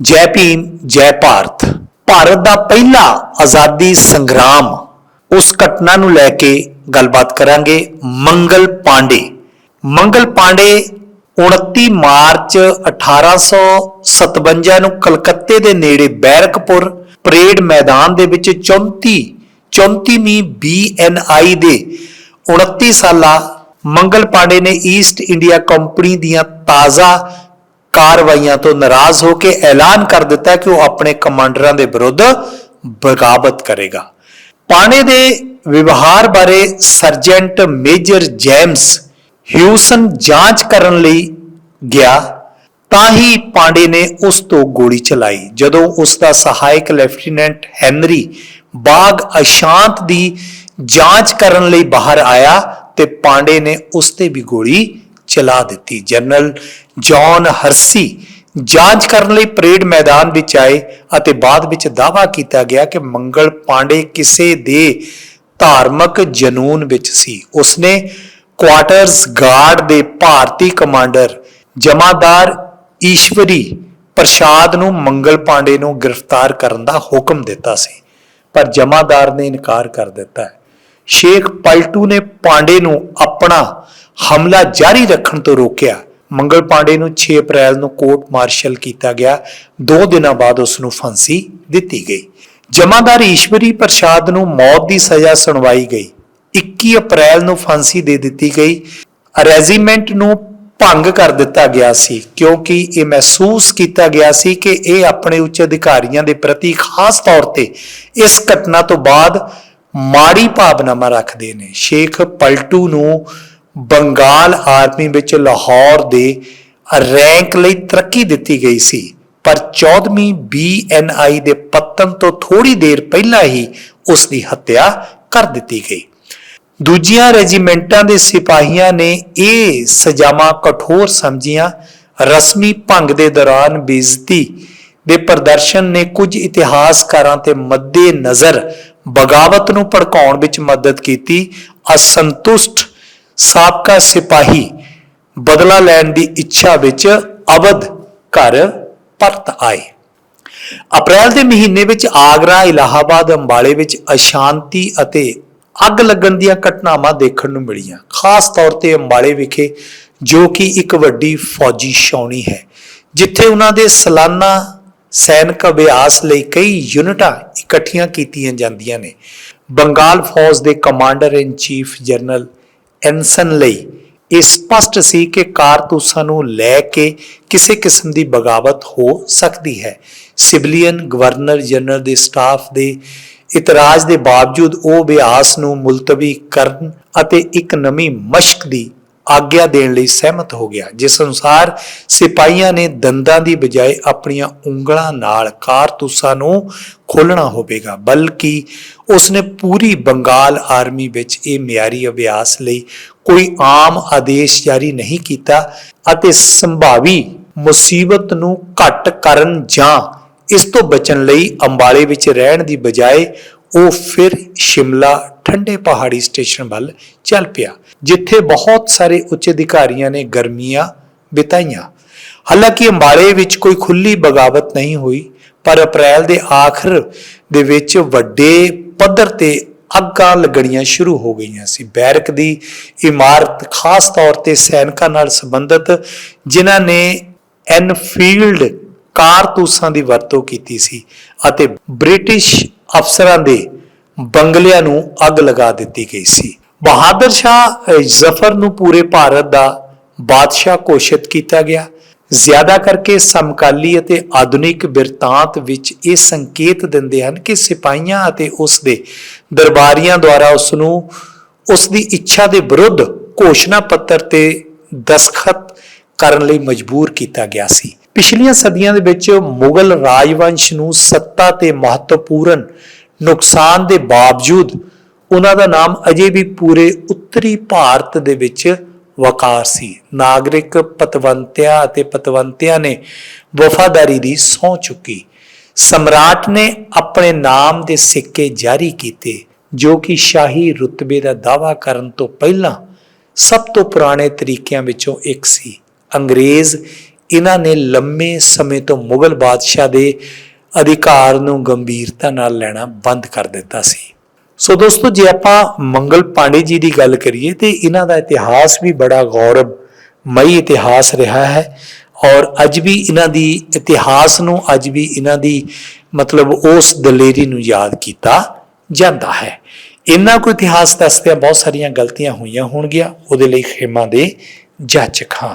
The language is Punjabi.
ਜੈ ਭੀਮ, ਜੈ ਭਾਰਤ। ਭਾਰਤ ਦਾ ਪਹਿਲਾ ਆਜ਼ਾਦੀ ਸੰਗਰਾਮ। ਉਸ ਘਟਨਾ ਨੂੰ ਲੈ ਕੇ ਗੱਲਬਾਤ ਕਰਾਂਗੇ ਮੰਗਲ ਪਾਂਡੇ। ਮੰਗਲ ਪਾਂਡੇ 29 ਮਾਰਚ 1857 ਨੂੰ ਕਲਕੱਤੇ ਦੇ ਨੇੜੇ ਬੈਰਕਪੁਰ ਪਰੇਡ ਮੈਦਾਨ ਦੇ ਵਿੱਚ 34 34ਵੀਂ BNI ਦੇ 29 ਸਾਲਾ ਮੰਗਲ ਪਾਂਡੇ ਨੇ ਈਸਟ ਇੰਡੀਆ ਕੰਪਨੀ ਦੀਆਂ ਤਾਜ਼ਾ ਕਾਰਵਾਈਆਂ ਤੋਂ ਨਾਰਾਜ਼ ਹੋ ਕੇ ਐਲਾਨ ਕਰ ਦਿੱਤਾ ਕਿ ਉਹ ਆਪਣੇ ਕਮਾਂਡਰਾਂ ਦੇ ਵਿਰੁੱਧ ਬਗਾਵਤ ਕਰੇਗਾ। ਪਾਣੇ ਦੇ ਵਿਵਹਾਰ ਬਾਰੇ ਸਰਜੈਂਟ ਮੇਜਰ ਜੇਮਸ ਹਿਊਸਨ ਜਾਂਚ ਕਰਨ ਲਈ ਗਿਆ, ਤਾਂ ਹੀ ਪਾਂਡੇ ਨੇ ਉਸ ਤੋਂ ਗੋਲੀ ਚਲਾਈ, ਜਦੋਂ ਉਸ ਦਾ ਸਹਾਇਕ ਲੈਫਟੀਨੈਂਟ ਹੈਨਰੀ ਬਾਗ ਅਸ਼ਾਂਤ ਦੀ ਜਾਂਚ ਕਰਨ ਲਈ ਬਾਹਰ ਆਇਆ ਤੇ ਪਾਂਡੇ ਨੇ ਉਸ ਤੇ ਵੀ ਗੋਲੀ ਚਲਾ ਦਿੱਤੀ। ਜਨਰਲ ਜੌਨ ਹਰਸੀ ਜਾਂਚ ਕਰਨ ਲਈ ਪਰੇਡ ਮੈਦਾਨ ਵਿੱਚ ਆਏ ਅਤੇ ਬਾਅਦ ਵਿੱਚ ਦਾਅਵਾ ਕੀਤਾ ਗਿਆ ਕਿ ਮੰਗਲ ਪਾਂਡੇ ਕਿਸੇ ਦੇ ਧਾਰਮਿਕ ਜਨੂਨ ਵਿੱਚ ਸੀ। ਉਸਨੇ ਕੁਆਟਰਸ ਗਾਰਡ ਦੇ ਭਾਰਤੀ ਕਮਾਂਡਰ ਜਮਾਦਾਰ ਈਸ਼ਵਰੀ ਪ੍ਰਸ਼ਾਦ ਨੂੰ ਮੰਗਲ ਪਾਂਡੇ ਨੂੰ ਗ੍ਰਿਫਤਾਰ ਕਰਨ ਦਾ ਹੁਕਮ ਦਿੱਤਾ ਸੀ, ਪਰ ਜਮਾਦਾਰ ਨੇ ਇਨਕਾਰ ਕਰ ਦਿੱਤਾ ਹੈ। ਸ਼ੇਖ ਪਲਟੂ ਨੇ ਪਾਂਡੇ ਨੂੰ ਆਪਣਾ ਹਮਲਾ ਜਾਰੀ ਰੱਖਣ ਤੋਂ ਰੋਕਿਆ। ਮੰਗਲ ਪਾਂਡੇ ਨੂੰ 6 ਅਪ੍ਰੈਲ ਨੂੰ ਕੋਰਟ ਮਾਰਸ਼ਲ ਕੀਤਾ ਗਿਆ। 2 ਦਿਨਾਂ ਬਾਅਦ ਉਸ ਨੂੰ ਫਾਂਸੀ ਦਿੱਤੀ ਗਈ। ਜਮਾਦਾਰ ਈਸ਼ਵਰੀ ਪ੍ਰਸ਼ਾਦ ਨੂੰ ਮੌਤ ਦੀ ਸਜ਼ਾ ਸੁਣਵਾਈ ਗਈ। 21 ਅਪ੍ਰੈਲ ਨੂੰ ਫਾਂਸੀ ਦੇ ਦਿੱਤੀ ਗਈ। ਰੈਜੀਮੈਂਟ ਨੂੰ ਭੰਗ ਕਰ ਦਿੱਤਾ ਗਿਆ ਸੀ ਕਿਉਂਕਿ ਇਹ ਮਹਿਸੂਸ ਕੀਤਾ ਗਿਆ ਸੀ ਕਿ ਇਹ ਆਪਣੇ ਉੱਚ ਅਧਿਕਾਰੀਆਂ ਦੇ ਪ੍ਰਤੀ ਖਾਸ ਤੌਰ ਤੇ ਇਸ ਘਟਨਾ ਤੋਂ ਬਾਅਦ ਮਾੜੀ ਭਾਵਨਾਵਾਂ ਰੱਖਦੇ ਨੇ। ਸ਼ੇਖ ਪਲਟੂ ਨੂੰ ਬੰਗਾਲ ਆਰਮੀ ਵਿੱਚ ਲਾਹੌਰ ਦੇ ਰੈਂਕ ਲਈ ਤਰੱਕੀ ਦਿੱਤੀ ਗਈ ਸੀ, ਪਰ 14ਵੀਂ BNI ਦੇ ਪਤਨ ਤੋਂ ਥੋੜੀ ਦੇਰ ਪਹਿਲਾਂ ਹੀ ਉਸ ਦੀ ਹੱਤਿਆ ਕਰ ਦਿੱਤੀ ਗਈ। ਦੂਜੀਆਂ ਰੈਜੀਮੈਂਟਾਂ ਦੇ ਸਿਪਾਹੀਆਂ ਨੇ ਇਹ ਸਜ਼ਾਵਾਂ ਕਠੋਰ ਸਮਝੀਆਂ। ਰਸਮੀ ਭੰਗ ਦੇ ਦੌਰਾਨ ਬੇਇੱਜ਼ਤੀ ਦੇ ਪ੍ਰਦਰਸ਼ਨ ਨੇ ਕੁਝ ਇਤਿਹਾਸਕਾਰਾਂ ਤੇ ਮੱਦੇ ਨਜ਼ਰ ਬਗਾਵਤ ਨੂੰ ਭੜਕਾਉਣ ਵਿੱਚ ਮਦਦ ਕੀਤੀ। ਅਸੰਤੁਸ਼ਟ ਸਾਬਕਾ ਸਿਪਾਹੀ ਬਦਲਾ ਲੈਣ ਦੀ ਇੱਛਾ ਵਿੱਚ ਅਵਧ ਘਰ ਪਰਤ ਆਏ। ਅਪ੍ਰੈਲ ਦੇ ਮਹੀਨੇ ਵਿੱਚ ਆਗਰਾ, ਇਲਾਹਾਬਾਦ, ਅੰਬਾਲੇ ਵਿੱਚ ਅਸ਼ਾਂਤੀ ਅਤੇ ਅੱਗ ਲੱਗਣ ਦੀਆਂ ਘਟਨਾਵਾਂ ਦੇਖਣ ਨੂੰ ਮਿਲੀਆਂ। ਖਾਸ ਤੌਰ ਤੇ ਅੰਬਾਲੇ ਵਿਖੇ, ਜੋ ਕਿ ਇੱਕ ਵੱਡੀ ਫੌਜੀ ਛਾਉਣੀ ਹੈ, ਜਿੱਥੇ ਉਹਨਾਂ ਦੇ ਸਾਲਾਨਾ ਸੈਨਿਕ ਅਭਿਆਸ ਲਈ ਕਈ ਯੂਨਿਟਾਂ ਇਕੱਠੀਆਂ ਕੀਤੀਆਂ ਜਾਂਦੀਆਂ ਨੇ। ਬੰਗਾਲ ਫੌਜ ਦੇ commander in chief general Anson ਲਈ। ਇਹ ਸਪਸ਼ਟ ਸੀ ਕਿ ਕਾਰਤੂਸਾਂ ਨੂੰ ਲੈ ਕੇ ਕਿਸੇ ਕਿਸਮ ਦੀ ਬਗਾਵਤ ਹੋ ਸਕਦੀ ਹੈ। ਸਿਵਲੀਅਨ ਗਵਰਨਰ ਜਨਰਲ ਦੇ ਸਟਾਫ ਦੇ ਇਤਰਾਜ਼ ਦੇ ਬਾਵਜੂਦ ਉਹ ਅਭਿਆਸ ਨੂੰ ਮੁਲਤਵੀ ਕਰਨ ਅਤੇ ਇੱਕ ਨਵੀਂ ਮਸ਼ਕ ਦੀ ਆਗਿਆ ਦੇਣ ਲਈ ਸਹਿਮਤ ਹੋ ਗਿਆ। ਜਿਸ ਅਨੁਸਾਰ ਸਿਪਾਹੀਆਂ ਨੇ ਦੰਦਾਂ ਦੀ ਬਜਾਏ ਆਪਣੀਆਂ ਉਂਗਲਾਂ ਨਾਲ ਕਾਰਤੂਸਾਂ ਨੂੰ ਖੋਲਣਾ ਹੋਵੇਗਾ, ਬਲਕਿ ਉਸਨੇ ਪੂਰੀ ਬੰਗਾਲ ਆਰਮੀ ਵਿੱਚ ਇਹ ਮਿਆਰੀ ਅਭਿਆਸ ਲਈ ਕੋਈ ਆਮ ਆਦੇਸ਼ ਜਾਰੀ ਨਹੀਂ ਕੀਤਾ ਅਤੇ ਸੰਭਾਵੀ ਮੁਸੀਬਤ ਨੂੰ ਘਟ ਕਰਨ ਜਾਂ ਇਸ ਤੋਂ ਬਚਣ ਲਈ ਅੰਬਾਲੇ ਵਿੱਚ ਰਹਿਣ ਦੀ ਬਜਾਏ ਉਹ ਫਿਰ ਸ਼ਿਮਲਾ ਠੰਡੇ ਪਹਾੜੀ ਸਟੇਸ਼ਨ ਵੱਲ ਚੱਲ ਪਿਆ, ਜਿੱਥੇ ਬਹੁਤ ਸਾਰੇ ਉੱਚ ਅਧਿਕਾਰੀਆਂ ਨੇ ਗਰਮੀਆਂ ਬਿਤਾਈਆਂ। ਹਾਲਾਂਕਿ ਅੰਬਾਲੇ ਵਿੱਚ ਕੋਈ ਖੁੱਲੀ ਬਗਾਵਤ ਨਹੀਂ ਹੋਈ, ਪਰ ਅਪ੍ਰੈਲ ਦੇ ਆਖਰ ਦੇ ਵਿੱਚ ਵੱਡੇ ਪੱਧਰ ਤੇ ਅੱਗਾਂ ਲੱਗਣੀਆਂ ਸ਼ੁਰੂ ਹੋ ਗਈਆਂ ਸੀ। ਬੈਰਕ ਦੀ ਇਮਾਰਤ ਖਾਸ ਤੌਰ ਤੇ ਸੈਨਿਕਾਂ ਨਾਲ ਸੰਬੰਧਿਤ, ਜਿਨ੍ਹਾਂ ਨੇ ਐਨਫੀਲਡ ਕਾਰਤੂਸਾਂ ਦੀ ਵਰਤੋਂ ਕੀਤੀ ਸੀ ਅਤੇ ਬ੍ਰਿਟਿਸ਼ ਅਫਸਰਾਂ ਦੇ ਬੰਗਲਿਆਂ ਨੂੰ ਅੱਗ ਲਗਾ ਦਿੱਤੀ ਗਈ ਸੀ। ਬਹਾਦਰ ਸ਼ਾਹ ਜ਼ਫਰ ਨੂੰ ਪੂਰੇ ਭਾਰਤ ਦਾ ਬਾਦਸ਼ਾਹ ਘੋਸ਼ਿਤ ਕੀਤਾ ਗਿਆ। ਜ਼ਿਆਦਾ ਕਰਕੇ ਸਮਕਾਲੀ ਅਤੇ ਆਧੁਨਿਕ ਬਿਰਤਾਂਤ ਵਿੱਚ ਇਹ ਸੰਕੇਤ ਦਿੰਦੇ ਹਨ ਕਿ ਸਿਪਾਹੀਆਂ ਅਤੇ ਉਸ ਦੇ ਦਰਬਾਰੀਆਂ ਦੁਆਰਾ ਉਸ ਨੂੰ ਉਸ ਦੀ ਇੱਛਾ ਦੇ ਵਿਰੁੱਧ ਘੋਸ਼ਣਾ ਪੱਤਰ ਤੇ ਦਸਖਤ ਕਰਨ ਲਈ ਮਜਬੂਰ ਕੀਤਾ ਗਿਆ ਸੀ। ਪਿਛਲੀਆਂ ਸਦੀਆਂ ਦੇ ਵਿੱਚ ਮੁਗਲ ਰਾਜਵੰਸ਼ ਨੂੰ ਸੱਤਾ ਤੇ ਮਹੱਤਵਪੂਰਨ ਨੁਕਸਾਨ ਦੇ ਬਾਵਜੂਦ ਉਹਨਾਂ ਦਾ ਨਾਮ ਅਜੇ ਵੀ ਪੂਰੇ ਉੱਤਰੀ ਭਾਰਤ ਦੇ ਵਿੱਚ ਵਕਾਰ ਸੀ। ਨਾਗਰਿਕ ਪਤਵੰਤਿਆਂ ਅਤੇ ਪਤਵੰਤਿਆਂ ਨੇ ਵਫਾਦਾਰੀ ਦੀ ਸਹੁੰ ਚੁੱਕੀ। ਸਮਰਾਟ ਨੇ ਆਪਣੇ ਨਾਮ ਦੇ ਸਿੱਕੇ ਜਾਰੀ ਕੀਤੇ, ਜੋ ਕਿ ਸ਼ਾਹੀ ਰੁਤਬੇ ਦਾ ਦਾਵਾ ਕਰਨ ਤੋਂ ਪਹਿਲਾਂ ਸਭ ਤੋਂ ਪੁਰਾਣੇ ਤਰੀਕਿਆਂ ਵਿੱਚੋਂ ਇੱਕ ਸੀ। ਅੰਗਰੇਜ਼ ਇਹਨਾਂ ਨੇ ਲੰਮੇ ਸਮੇਂ ਤੋਂ ਮੁਗਲ ਬਾਦਸ਼ਾਹ ਦੇ ਅਧਿਕਾਰ ਨੂੰ ਗੰਭੀਰਤਾ ਨਾਲ ਲੈਣਾ ਬੰਦ ਕਰ ਦਿੱਤਾ ਸੀ। ਸੋ ਦੋਸਤੋ, ਜੇ ਆਪਾਂ ਮੰਗਲ ਪਾਂਡੇ ਜੀ ਦੀ ਗੱਲ ਕਰੀਏ, ਤੇ ਇਹਨਾਂ ਦਾ ਇਤਿਹਾਸ ਵੀ ਬੜਾ ਗੌਰਵਮਈ ਇਤਿਹਾਸ ਰਿਹਾ ਹੈ ਔਰ ਅੱਜ ਵੀ ਇਹਨਾਂ ਦੀ ਇਤਿਹਾਸ ਨੂੰ, ਅੱਜ ਵੀ ਇਹਨਾਂ ਦੀ ਮਤਲਬ ਉਸ ਦਲੇਰੀ ਨੂੰ ਯਾਦ ਕੀਤਾ ਜਾਂਦਾ ਹੈ। ਇਹਨਾਂ ਕੋ ਇਤਿਹਾਸ ਦੱਸਦਿਆਂ ਬਹੁਤ ਸਾਰੀਆਂ ਗਲਤੀਆਂ ਹੋਈਆਂ ਹੋਣਗੀਆਂ, ਉਹਦੇ ਲਈ ਖੇਮਾ ਦੇ ਜਾਚਕ ਹਾਂ।